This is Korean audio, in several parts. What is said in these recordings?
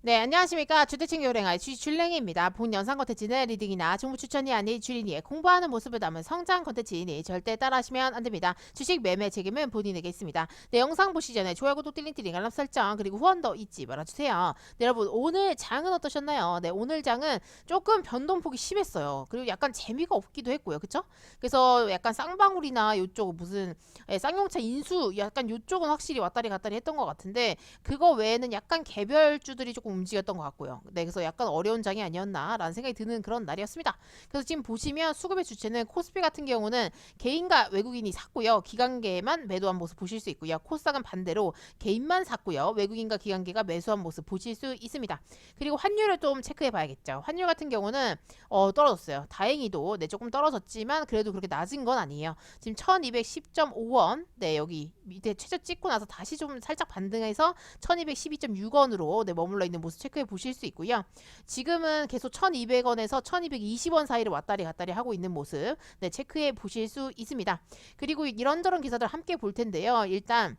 네, 안녕하십니까. 주택층 요랭아의 주줄랭이입니다. 본 영상 컨텐츠는 리딩이나 정보 추천이 아닌 주린이의 공부하는 모습을 담은 성장 컨텐츠이니 절대 따라하시면 안 됩니다. 주식 매매 책임은 본인에게 있습니다. 네, 영상 보시기 전에 좋아요, 구독, 띠링띠링, 알람 설정, 그리고 후원도 잊지 말아주세요. 네, 여러분, 오늘 장은 어떠셨나요? 네, 오늘 장은 조금 변동폭이 심했어요. 그리고 약간 재미가 없기도 했고요. 그쵸? 그래서 약간 쌍방울이나 요쪽 무슨 예, 쌍용차 인수 약간 요쪽은 확실히 왔다리 갔다리 했던 것 같은데 그거 외에는 약간 개별주들이 조금 움직였던 것 같고요. 네, 그래서 약간 어려운 장이 아니었나라는 생각이 드는 그런 날이었습니다. 그래서 지금 보시면 수급의 주체는 코스피 같은 경우는 개인과 외국인이 샀고요. 기관계만 매도한 모습 보실 수 있고요. 코스닥은 반대로 개인만 샀고요. 외국인과 기관계가 매수한 모습 보실 수 있습니다. 그리고 환율을 좀 체크해 봐야겠죠. 환율 같은 경우는 어, 떨어졌어요. 다행히도 네, 조금 떨어졌지만 그래도 그렇게 낮은 건 아니에요. 지금 1210.5원. 네, 여기 밑에 최저 찍고 나서 다시 좀 살짝 반등해서 1212.6원으로 네, 머물러 있는 모습 체크해 보실 수 있고요. 지금은 계속 1200원에서 1220원 사이를 왔다리 갔다리 하고 있는 모습 네, 체크해 보실 수 있습니다. 그리고 이런저런 기사들 함께 볼 텐데요. 일단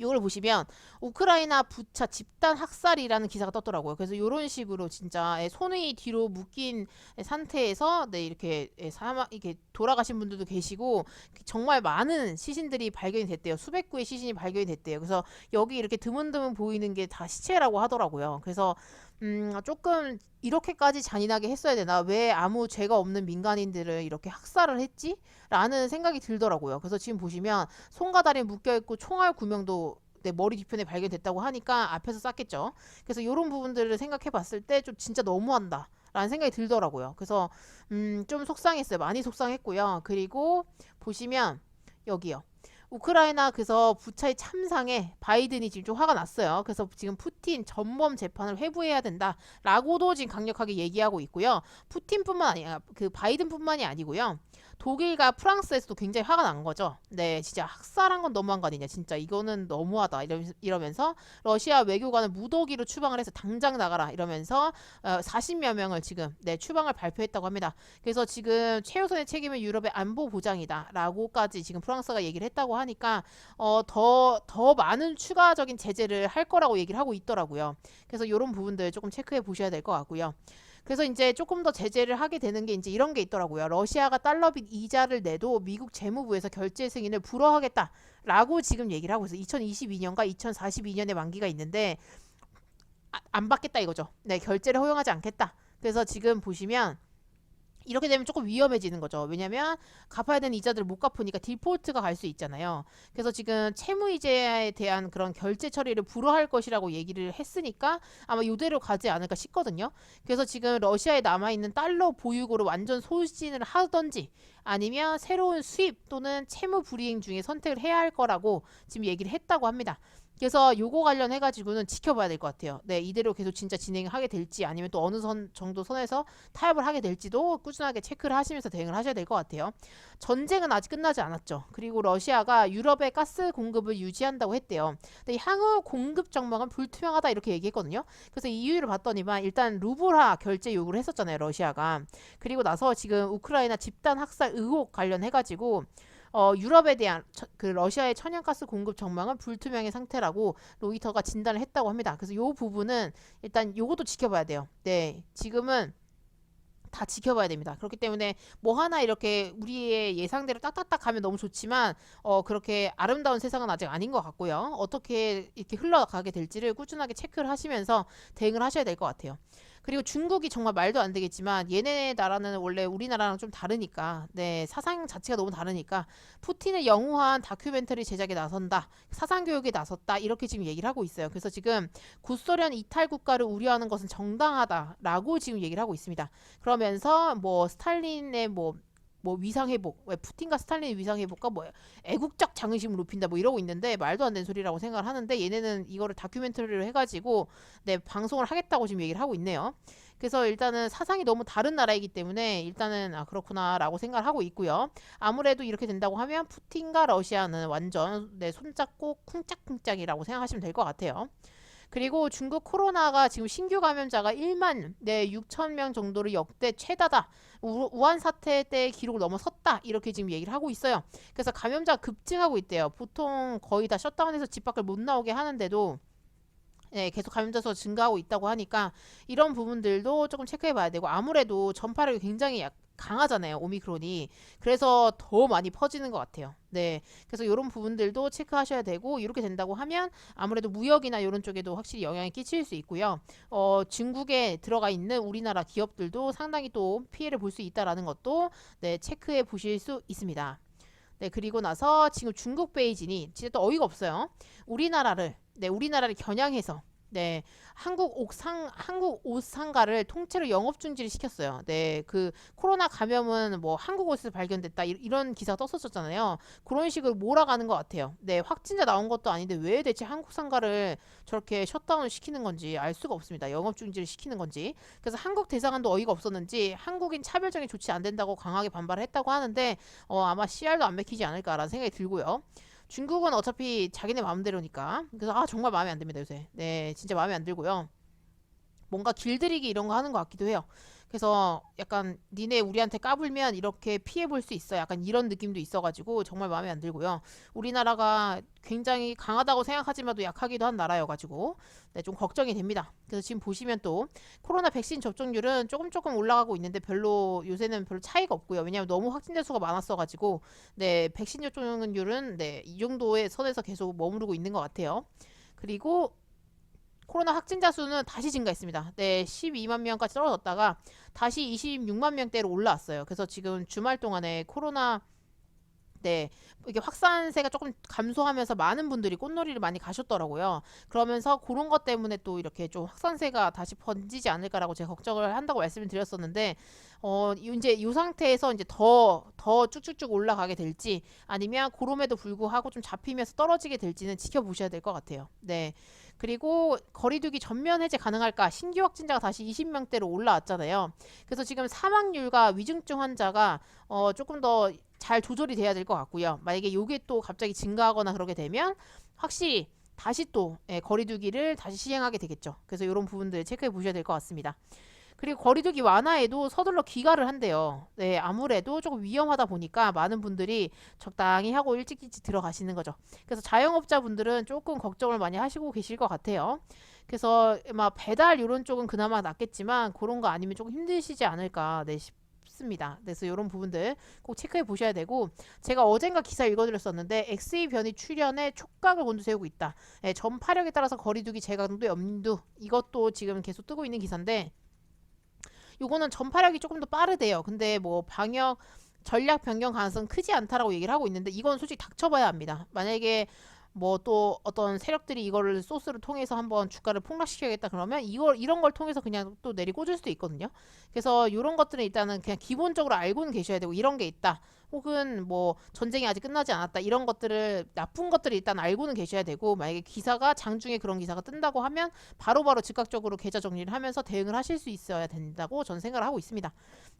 이걸 보시면 우크라이나 부차 집단 학살이라는 기사가 떴더라고요. 그래서 이런 식으로 진짜 예, 손이 뒤로 묶인 상태에서 네 이렇게 예, 사망 이렇게 돌아가신 분들도 계시고 정말 많은 시신들이 발견이 됐대요. 수백 구의 시신이 발견이 됐대요. 그래서 여기 이렇게 드문드문 보이는 게 다 시체라고 하더라고요. 그래서 음, 조금 이렇게까지 잔인하게 했어야 되나? 왜 아무 죄가 없는 민간인들을 이렇게 학살을 했지? 라는 생각이 들더라고요. 그래서 지금 보시면 손과 다리 묶여 있고 총알 구명도 내 머리 뒤편에 발견됐다고 하니까 앞에서 쌌겠죠. 그래서 이런 부분들을 생각해 봤을 때 좀 진짜 너무한다. 라는 생각이 들더라고요. 그래서 음, 좀 속상했어요. 많이 속상했고요. 그리고 보시면 여기요. 우크라이나 그래서 부차의 참상에 바이든이 지금 좀 화가 났어요. 그래서 지금 푸틴 전범 재판을 회부해야 된다라고도 지금 강력하게 얘기하고 있고요. 푸틴뿐만 아니라 그 바이든뿐만이 아니고요. 독일과 프랑스에서도 굉장히 화가 난 거죠. 네, 진짜 학살한 건 너무한 거 아니냐. 진짜 이거는 너무하다. 이러면서 러시아 외교관을 무더기로 추방을 해서 당장 나가라 이러면서 어, 40여 명을 지금 네, 추방을 발표했다고 합니다. 그래서 지금 최우선의 책임은 유럽의 안보 보장이다 라고까지 지금 프랑스가 얘기를 했다고 하니까 어, 더, 더 많은 추가적인 제재를 할 거라고 얘기를 하고 있더라고요. 그래서 이런 부분들 조금 체크해 보셔야 될 것 같고요. 그래서 이제 조금 더 제재를 하게 되는 게 이제 이런 게 있더라고요. 러시아가 달러빚 이자를 내도 미국 재무부에서 결제 승인을 불허하겠다라고 지금 얘기를 하고 있어요. 2022년과 2042년의 만기가 있는데 아, 안 받겠다 이거죠. 네, 결제를 허용하지 않겠다. 그래서 지금 보시면 이렇게 되면 조금 위험해지는 거죠. 왜냐면 갚아야 되는 이자들을 못 갚으니까 디폴트가 갈 수 있잖아요. 그래서 지금 채무 이자에 대한 그런 결제 처리를 불허할 것이라고 얘기를 했으니까 아마 이대로 가지 않을까 싶거든요. 그래서 지금 러시아에 남아 있는 달러 보유고를 완전 소진을 하던지 아니면 새로운 수입 또는 채무 불이행 중에 선택을 해야 할 거라고 지금 얘기를 했다고 합니다. 그래서 요거 관련해 가지고는 지켜봐야 될 것 같아요. 네, 이대로 계속 진짜 진행하게 될지 아니면 또 어느 선 정도 선에서 타협을 하게 될지도 꾸준하게 체크를 하시면서 대응을 하셔야 될 것 같아요. 전쟁은 아직 끝나지 않았죠. 그리고 러시아가 유럽의 가스 공급을 유지한다고 했대요. 근데 향후 공급 정망은 불투명하다 이렇게 얘기했거든요. 그래서 이유를 봤더니만 일단 루블화 결제 요구를 했었잖아요, 러시아가. 그리고 나서 지금 우크라이나 집단 학살 의혹 관련해 가지고 어, 유럽에 대한 처, 그 러시아의 천연가스 공급 전망은 불투명의 상태라고 로이터가 진단을 했다고 합니다. 그래서 요 부분은 일단 요것도 지켜봐야 돼요. 네, 지금은 다 지켜봐야 됩니다. 그렇기 때문에 뭐 하나 이렇게 우리의 예상대로 딱딱딱 가면 너무 좋지만 어 그렇게 아름다운 세상은 아직 아닌 것 같고요. 어떻게 이렇게 흘러가게 될지를 꾸준하게 체크를 하시면서 대응을 하셔야 될 것 같아요. 그리고 중국이 정말 말도 안 되겠지만 얘네 나라는 원래 우리나라랑 좀 다르니까 네 사상 자체가 너무 다르니까 푸틴을 영우한 다큐멘터리 제작에 나선다 사상 교육에 나섰다 이렇게 지금 얘기를 하고 있어요. 그래서 지금 구소련 이탈 국가를 우려하는 것은 정당하다라고 지금 얘기를 하고 있습니다. 그러면서 뭐 스탈린의 뭐 뭐 위상 회복, 왜 푸틴과 스탈린의 위상 회복과 뭐 애국적 자긍심을 높인다 뭐 이러고 있는데 말도 안 되는 소리라고 생각을 하는데 얘네는 이거를 다큐멘터리로 해가지고 네 방송을 하겠다고 지금 얘기를 하고 있네요. 그래서 일단은 사상이 너무 다른 나라이기 때문에 일단은 아 그렇구나라고 생각을 하고 있고요. 아무래도 이렇게 된다고 하면 푸틴과 러시아는 완전 네 손잡고 쿵짝쿵짝이라고 생각하시면 될 것 같아요. 그리고 중국 코로나가 지금 신규 감염자가 1만 네 6천 명 정도로 역대 최다다. 우, 우한 사태 때 기록을 넘어섰다. 이렇게 지금 얘기를 하고 있어요. 그래서 감염자가 급증하고 있대요. 보통 거의 다 셧다운해서 집 밖을 못 나오게 하는데도 네, 계속 감염자 수가 증가하고 있다고 하니까 이런 부분들도 조금 체크해 봐야 되고 아무래도 전파력이 굉장히 약, 강하잖아요. 오미크론이. 그래서 더 많이 퍼지는 것 같아요. 네. 그래서 이런 부분들도 체크하셔야 되고 이렇게 된다고 하면 아무래도 무역이나 이런 쪽에도 확실히 영향이 끼칠 수 있고요. 어, 중국에 들어가 있는 우리나라 기업들도 상당히 또 피해를 볼 수 있다라는 것도 네, 체크해 보실 수 있습니다. 네, 그리고 나서 지금 중국 베이징이 진짜 또 어이가 없어요. 우리나라를 네, 우리나라를 겨냥해서 네, 한국 옥상 한국 옷 상가를 통째로 영업 중지를 시켰어요. 네, 그 코로나 감염은 뭐 한국 옷에서 발견됐다 이- 이런 기사가 떴었잖아요. 그런 식으로 몰아가는 것 같아요. 네, 확진자 나온 것도 아닌데 왜 대체 한국 상가를 저렇게 셧다운을 시키는 건지 알 수가 없습니다. 영업 중지를 시키는 건지. 그래서 한국 대사관도 어이가 없었는지 한국인 차별적인 조치 안 된다고 강하게 반발을 했다고 하는데 어, 아마 CR도 안 맥히지 않을까라는 생각이 들고요. 중국은 어차피 자기네 마음대로니까. 그래서 아 정말 마음에 안 듭니다 요새. 네, 진짜 마음에 안 들고요. 뭔가 길들이기 이런 거 하는 것 같기도 해요. 그래서 약간 니네 우리한테 까불면 이렇게 피해 볼 수 있어. 약간 이런 느낌도 있어가지고 정말 마음에 안 들고요. 우리나라가 굉장히 강하다고 생각하지만도 약하기도 한 나라여가지고 네, 좀 걱정이 됩니다. 그래서 지금 보시면 또 코로나 백신 접종률은 조금 조금 올라가고 있는데 별로 요새는 별로 차이가 없고요. 왜냐하면 너무 확진자 수가 많았어가지고 네 백신 접종률은 네 이 정도의 선에서 계속 머무르고 있는 것 같아요. 그리고 코로나 확진자 수는 다시 증가했습니다. 네, 12만 명까지 떨어졌다가 다시 26만 명대로 올라왔어요. 그래서 지금 주말 동안에 코로나 네, 이게 확산세가 조금 감소하면서 많은 분들이 꽃놀이를 많이 가셨더라고요. 그러면서 그런 것 때문에 또 이렇게 좀 확산세가 다시 번지지 않을까라고 제가 걱정을 한다고 말씀을 드렸었는데, 어, 이- 이제 이 상태에서 이제 더, 더 쭉쭉쭉 올라가게 될지 아니면 그럼에도 불구하고 좀 잡히면서 떨어지게 될지는 지켜보셔야 될 것 같아요. 네. 그리고 거리두기 전면 해제 가능할까? 신규 확진자가 다시 20명대로 올라왔잖아요. 그래서 지금 사망률과 위중증 환자가 어, 조금 더 잘 조절이 돼야 될 것 같고요. 만약에 요게 또 갑자기 증가하거나 그러게 되면 확실히 다시 또 예, 거리두기를 다시 시행하게 되겠죠. 그래서 이런 부분들 체크해 보셔야 될 것 같습니다. 그리고 거리두기 완화에도 서둘러 귀가를 한대요. 네, 아무래도 조금 위험하다 보니까 많은 분들이 적당히 하고 일찍 일찍 들어가시는 거죠. 그래서 자영업자분들은 조금 걱정을 많이 하시고 계실 것 같아요. 그래서 막 배달 이런 쪽은 그나마 낫겠지만 그런 거 아니면 조금 힘드시지 않을까 네, 싶습니다. 그래서 이런 부분들 꼭 체크해 보셔야 되고 제가 어젠가 기사 읽어드렸었는데 XE 변이 출현에 촉각을 곤두세우고 있다. 예, 전파력에 따라서 거리두기 재강도 염두 이것도 지금 계속 뜨고 있는 기사인데 요거는 전파력이 조금 더 빠르대요. 근데 뭐 방역 전략 변경 가능성 크지 않다라고 얘기를 하고 있는데 이건 솔직히 닥쳐봐야 합니다. 만약에 뭐 또 어떤 세력들이 이거를 소스를 통해서 한번 주가를 폭락시켜야겠다 그러면 이걸 이런 걸 통해서 그냥 또 내리 꽂을 수도 있거든요. 그래서 이런 것들은 일단은 그냥 기본적으로 알고는 계셔야 되고 이런 게 있다. 혹은 뭐 전쟁이 아직 끝나지 않았다 이런 것들을 나쁜 것들을 일단 알고는 계셔야 되고 만약에 기사가 장중에 그런 기사가 뜬다고 하면 바로 바로 즉각적으로 계좌 정리를 하면서 대응을 하실 수 있어야 된다고 저는 생각을 하고 있습니다.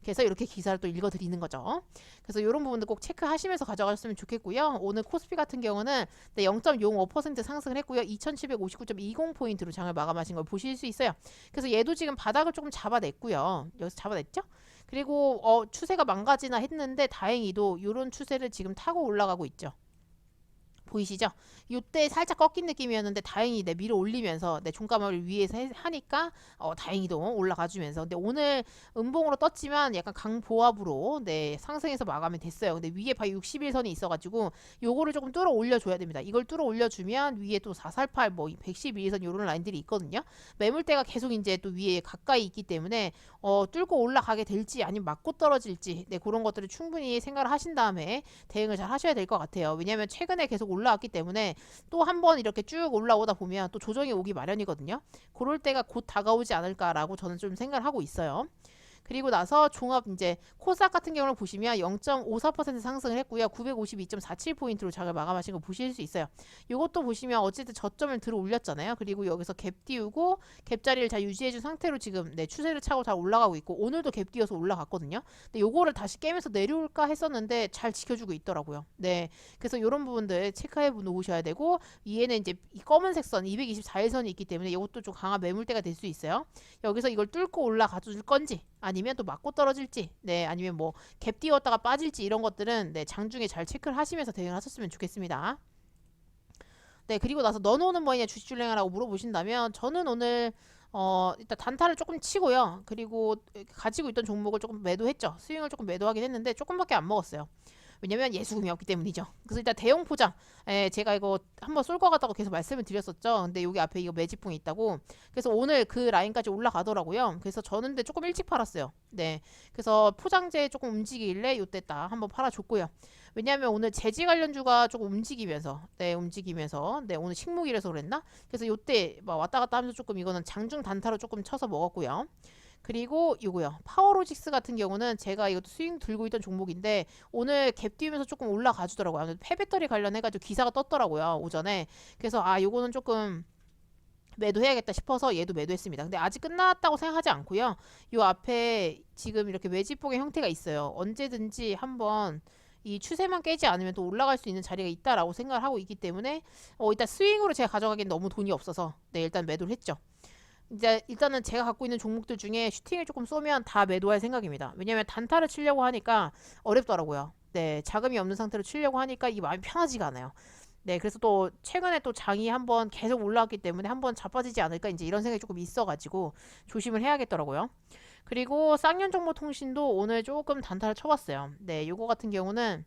그래서 이렇게 기사를 또 읽어 드리는 거죠. 그래서 이런 부분들 꼭 체크하시면서 가져가셨으면 좋겠고요. 오늘 코스피 같은 경우는 네, 0.05% 상승을 했고요. 2759.20 포인트로 장을 마감하신 걸 보실 수 있어요. 그래서 얘도 지금 바닥을 조금 잡아냈고요. 여기서 잡아냈죠? 그리고 어, 추세가 망가지나 했는데 다행히도 이런 추세를 지금 타고 올라가고 있죠. 보이시죠? 이때 살짝 꺾인 느낌이었는데 다행히 내 밀어 올리면서 내 종가를 위에서 해- 하니까 어, 다행히도 올라가주면서 근데 오늘 음봉으로 떴지만 약간 강보합으로 네 상승해서 마감이 됐어요. 근데 위에 봐 61선이 있어가지고 요거를 조금 뚫어 올려줘야 됩니다. 이걸 뚫어 올려주면 위에 또 448, 뭐 112선 요런 라인들이 있거든요. 매물대가 계속 이제 또 위에 가까이 있기 때문에 어, 뚫고 올라가게 될지 아니면 맞고 떨어질지 네 그런 것들을 충분히 생각을 하신 다음에 대응을 잘 하셔야 될 것 같아요. 왜냐하면 최근에 계속 올라 왔기 때문에 또 한 번 이렇게 쭉 올라오다 보면 또 조정이 오기 마련이거든요. 그럴 때가 곧 다가오지 않을까라고 저는 좀 생각을 하고 있어요. 그리고 나서 종합 이제 코스닥 같은 경우를 보시면 0.54% 상승을 했고요. 952.47포인트로 장을 마감하신 거 보실 수 있어요. 이것도 보시면 어쨌든 저점을 들어 올렸잖아요. 그리고 여기서 갭 띄우고 갭 자리를 잘 유지해준 상태로 지금 네, 추세를 차고 잘 올라가고 있고 오늘도 갭 띄어서 올라갔거든요. 근데 요거를 다시 깨면서 내려올까 했었는데 잘 지켜주고 있더라고요. 네, 그래서 이런 부분들 체크해 놓으셔야 되고 위에는 이제 이 검은색 선 224일선이 있기 때문에 이것도 좀 강한 매물대가 될 수 있어요. 여기서 이걸 뚫고 올라가 줄 건지 아니면 또 맞고 떨어질지 네 아니면 뭐 갭 띄웠다가 빠질지 이런 것들은 네 장중에 잘 체크를 하시면서 대응을 하셨으면 좋겠습니다. 네 그리고 나서 너는 뭐냐 주식 줄랭하라고 물어보신다면 저는 오늘 어 일단 단타를 조금 치고요. 그리고 가지고 있던 종목을 조금 매도했죠. 스윙을 조금 매도하긴 했는데 조금밖에 안 먹었어요 왜냐면 예수금이 없기 때문이죠. 그래서 일단 대형 포장. 예, 제가 이거 한번 쏠 것 같다고 계속 말씀을 드렸었죠. 근데 여기 앞에 이거 매집봉이 있다고. 그래서 오늘 그 라인까지 올라가더라고요. 그래서 저는 근데 조금 일찍 팔았어요. 네. 그래서 포장재 조금 움직이길래? 요때 딱 한번 팔아줬고요. 왜냐하면 오늘 재지 관련주가 조금 움직이면서 네 움직이면서 네 오늘 식목일에서 그랬나? 그래서 요때 막 왔다 갔다 하면서 조금 이거는 장중 단타로 조금 쳐서 먹었고요 그리고 이거요 파워로직스 같은 경우는 제가 이것도 스윙 들고 있던 종목인데 오늘 갭 띄우면서 조금 올라가 주더라고요 아무래도 폐배터리 관련해가지고 기사가 떴더라고요 오전에 그래서 아 요거는 조금 매도해야겠다 싶어서 얘도 매도했습니다. 근데 아직 끝났다고 생각하지 않고요. 요 앞에 지금 이렇게 매집봉의 형태가 있어요. 언제든지 한번 이 추세만 깨지 않으면 또 올라갈 수 있는 자리가 있다라고 생각을 하고 있기 때문에 어, 일단 스윙으로 제가 가져가기엔 너무 돈이 없어서 네 일단 매도를 했죠. 이제 일단은 제가 갖고 있는 종목들 중에 슈팅을 조금 쏘면 다 매도할 생각입니다. 왜냐면 단타를 치려고 하니까 어렵더라고요. 네, 자금이 없는 상태로 치려고 하니까 이 마음이 편하지가 않아요. 네, 그래서 또 최근에 또 장이 한번 계속 올라왔기 때문에 한번 자빠지지 않을까 이제 이런 생각이 조금 있어가지고 조심을 해야겠더라고요. 그리고 쌍년정보통신도 오늘 조금 단타를 쳐봤어요. 네, 요거 같은 경우는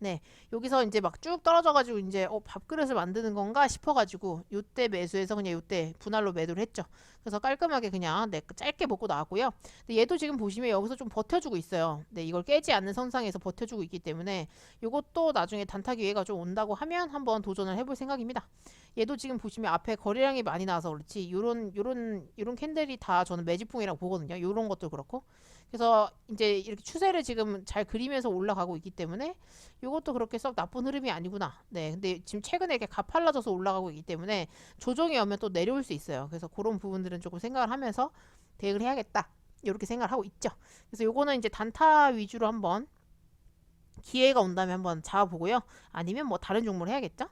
네, 여기서 이제 막 쭉 떨어져가지고 이제 어, 밥그릇을 만드는 건가 싶어가지고 요때 매수해서 그냥 요때 분할로 매도를 했죠. 그래서 깔끔하게 그냥 네, 짧게 먹고 나왔고요. 근데 얘도 지금 보시면 여기서 좀 버텨주고 있어요. 네, 이걸 깨지 않는 선상에서 버텨주고 있기 때문에 요것도 나중에 단타 기회가 좀 온다고 하면 한번 도전을 해볼 생각입니다. 얘도 지금 보시면 앞에 거래량이 많이 나와서 그렇지 요런 요런 요런 캔들이 다 저는 매집풍이라고 보거든요. 요런 것도 그렇고 그래서 이제 이렇게 추세를 지금 잘 그리면서 올라가고 있기 때문에 이것도 그렇게 썩 나쁜 흐름이 아니구나. 네, 근데 지금 최근에 이렇게 가팔라져서 올라가고 있기 때문에 조정이 오면 또 내려올 수 있어요. 그래서 그런 부분들은 조금 생각을 하면서 대응을 해야겠다. 이렇게 생각을 하고 있죠. 그래서 요거는 이제 단타 위주로 한번 기회가 온다면 한번 잡아보고요. 아니면 뭐 다른 종목을 해야겠죠.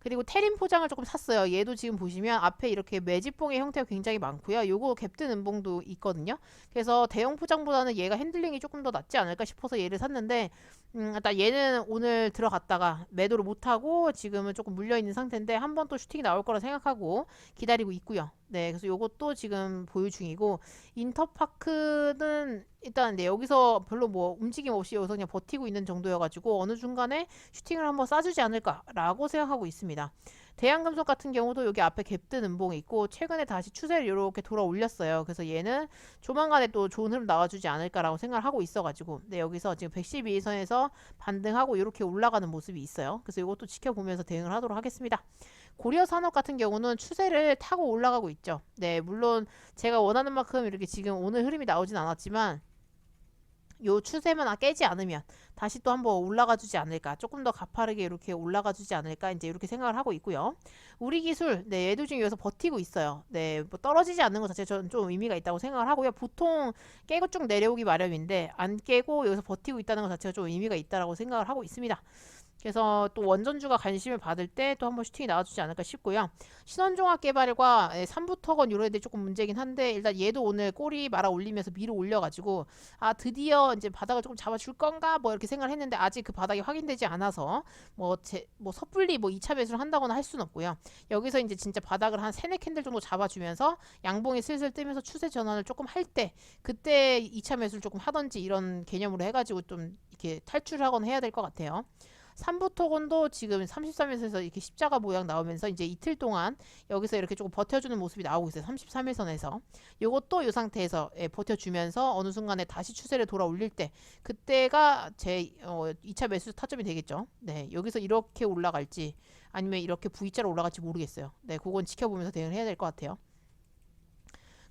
그리고 테린 포장을 조금 샀어요. 얘도 지금 보시면 앞에 이렇게 매집봉의 형태가 굉장히 많고요. 요거 갭든 음봉도 있거든요. 그래서 대형 포장보다는 얘가 핸들링이 조금 더 낫지 않을까 싶어서 얘를 샀는데 음, 일단 얘는 오늘 들어갔다가 매도를 못하고 지금은 조금 물려있는 상태인데 한 번 또 슈팅이 나올 거라 생각하고 기다리고 있고요. 네, 그래서 요것도 지금 보유 중이고 인터파크는 일단 네, 여기서 별로 뭐 움직임 없이 여기서 그냥 버티고 있는 정도여가지고 어느 중간에 슈팅을 한번 쏴주지 않을까라고 생각하고 있습니다. 대한금속 같은 경우도 여기 앞에 갭든 음봉이 있고 최근에 다시 추세를 이렇게 돌아 올렸어요. 그래서 얘는 조만간에 또 좋은 흐름 나와주지 않을까라고 생각을 하고 있어가지고 네 여기서 지금 112선에서 반등하고 이렇게 올라가는 모습이 있어요. 그래서 이것도 지켜보면서 대응을 하도록 하겠습니다. 고려 산업 같은 경우는 추세를 타고 올라가고 있죠. 네 물론 제가 원하는 만큼 이렇게 지금 오늘 흐름이 나오진 않았지만 요 추세만 깨지 않으면 다시 또 한번 올라가 주지 않을까 조금 더 가파르게 이렇게 올라가 주지 않을까 이제 이렇게 생각을 하고 있고요. 우리 기술 네 얘도 지금 여기서 버티고 있어요. 네뭐 떨어지지 않는 것 자체 저는 좀 의미가 있다고 생각을 하고요. 보통 깨고 쭉 내려오기 마련인데 안 깨고 여기서 버티고 있다는 것 자체가 좀 의미가 있다라고 생각을 하고 있습니다 그래서 또 원전주가 관심을 받을 때 또 한번 슈팅이 나와주지 않을까 싶고요. 신원종합 개발과 예, 삼부터건 이런 애들이 조금 문제긴 한데 일단 얘도 오늘 꼬리 말아 올리면서 밀어 올려가지고 아 드디어 이제 바닥을 조금 잡아줄 건가 뭐 이렇게 생각을 했는데 아직 그 바닥이 확인되지 않아서 뭐제뭐 섣불리 뭐 2차 매수를 한다거나 할 수는 없고요. 여기서 이제 진짜 바닥을 한 세네 캔들 정도 잡아주면서 양봉이 슬슬 뜨면서 추세 전환을 조금 할 때 그때 2차 매수를 조금 하던지 이런 개념으로 해가지고 좀 이렇게 탈출하거나 해야 될 것 같아요. 삼부토건도 지금 33일선에서 이렇게 십자가 모양 나오면서 이제 이틀 동안 여기서 이렇게 조금 버텨주는 모습이 나오고 있어요. 33일선에서. 요것도 이 상태에서 예, 버텨주면서 어느 순간에 다시 추세를 돌아 올릴 때 그때가 제 어, 2차 매수 타점이 되겠죠. 네, 여기서 이렇게 올라갈지 아니면 이렇게 V자로 올라갈지 모르겠어요. 네, 그건 지켜보면서 대응을 해야 될 것 같아요.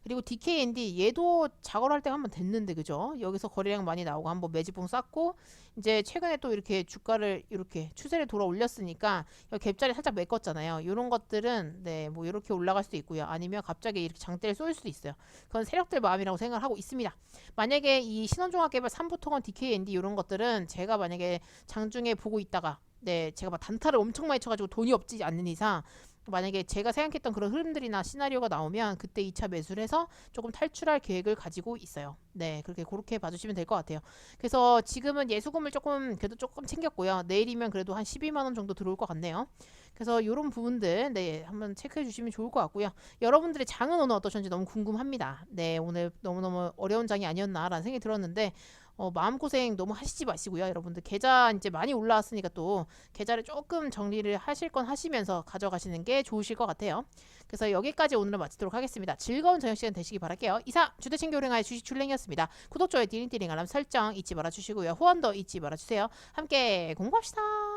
그리고 DKND 얘도 작업을 할 때가 한번 됐는데 그죠? 여기서 거래량 많이 나오고 한번 매집봉 쌌고 이제 최근에 또 이렇게 주가를 이렇게 추세를 돌아 올렸으니까 갭자리 살짝 메꿨잖아요. 이런 것들은 네 뭐 이렇게 올라갈 수도 있고요. 아니면 갑자기 이렇게 장대를 쏠 수도 있어요. 그건 세력들 마음이라고 생각을 하고 있습니다. 만약에 이 신원종합개발 3부통원 DKND 이런 것들은 제가 만약에 장중에 보고 있다가 네 제가 막 단타를 엄청 많이 쳐가지고 돈이 없지 않는 이상 만약에 제가 생각했던 그런 흐름들이나 시나리오가 나오면 그때 2차 매수를 해서 조금 탈출할 계획을 가지고 있어요. 네, 그렇게 그렇게 봐주시면 될 것 같아요. 그래서 지금은 예수금을 조금 그래도 조금 챙겼고요. 내일이면 그래도 한 12만 원 정도 들어올 것 같네요. 그래서 이런 부분들 네 한번 체크해 주시면 좋을 것 같고요. 여러분들의 장은 오늘 어떠셨는지 너무 궁금합니다. 네, 오늘 너무너무 어려운 장이 아니었나라는 생각이 들었는데 어, 마음고생 너무 하시지 마시고요. 여러분들 계좌 이제 많이 올라왔으니까 또 계좌를 조금 정리를 하실 건 하시면서 가져가시는 게 좋으실 것 같아요. 그래서 여기까지 오늘은 마치도록 하겠습니다. 즐거운 저녁 시간 되시기 바랄게요. 이상 주대친 교령아의 주식 줄랭이었습니다. 구독, 좋아요, 띠링띠링 알람 설정 잊지 말아주시고요. 후원도 잊지 말아주세요. 함께 공부합시다.